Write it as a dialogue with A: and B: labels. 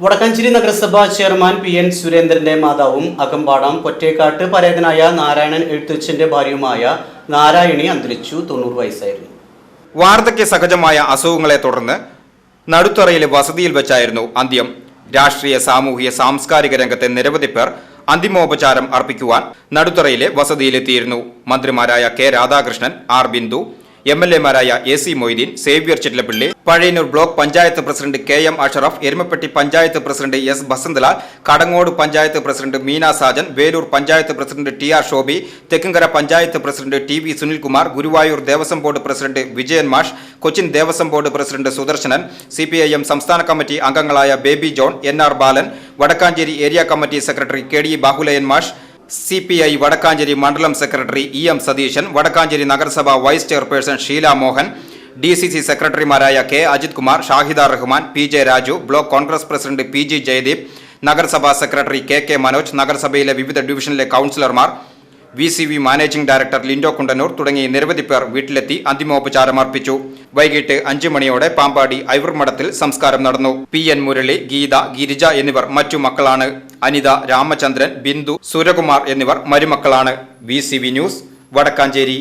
A: വടക്കാഞ്ചേരി നഗരസഭാ chairman P N സുരേന്ദ്രന്റെ മാതാവും അകമ്പാടം കൊറ്റേക്കാട്ട് പരേതനായ നാരായണൻ എഴുത്തച്ഛന്റെ ഭാര്യയുമായ നാരായണി അന്തരിച്ചു തൊണ്ണൂറ് വയസ്സായിരുന്നു.
B: വാർദ്ധക്യ സഹജമായ അസുഖങ്ങളെ തുടർന്ന് നടുത്തറയിലെ വസതിയിൽ വെച്ചായിരുന്നു അന്ത്യം. രാഷ്ട്രീയ സാമൂഹിക സാംസ്കാരിക രംഗത്തെ നിരവധി പേർ അന്തിമോപചാരം അർപ്പിക്കുവാൻ നടുത്തറയിലെ വസതിയിലെത്തിയിരുന്നു. മന്ത്രിമാരായ K Radhakrishnan R Bindu M L എമാരായ A C Moideen Xavier Chittilappilly Pazhayannur block panchayat president K M Ashraf Erumapetty panchayat president S Basanthlal Kadangode panchayat president Meena Sajan Velur panchayat president T R Shobi Thekkumkara panchayat president T V Sunilkumar Guruvayur Devaswom board president Vijayan മാഷ് Cochin Devaswom board president Sudarsanan C P I M സംസ്ഥാന committee അംഗങ്ങളായ Baby John N R Balan Wadakkanchery area committee secretary K D Bahuleyan മാഷ് C P I Wadakkanchery മണ്ഡലം secretary E M Satheesan Wadakkanchery നഗരസഭ vice chairperson Sheela Mohan D C C സെക്രട്ടറിമാരായ K Ajith Kumar Shahida Rahman P J Raju block Congress president P G Jayadeep നഗരസഭാ secretary K K Manoj നഗരസഭയിലെ വിവിധ ഡിവിഷനിലെ കൗൺസിലർമാർ V C V managing director Lindo Kundannoor തുടങ്ങി നിരവധി പേർ വീട്ടിലെത്തി അന്തിമോപചാരം അർപ്പിച്ചു. വൈകിട്ട് അഞ്ചു മണിയോടെ പാമ്പാടി ഐവർമഠത്തിൽ സംസ്കാരം നടന്നു. പി എൻ മുരളി ഗീത ഗിരിജ എന്നിവർ മറ്റു മക്കളാണ്. അനിത രാമചന്ദ്രൻ ബിന്ദു സൂര്യകുമാർ എന്നിവർ മരുമക്കളാണ്. V news Vadakkanchery.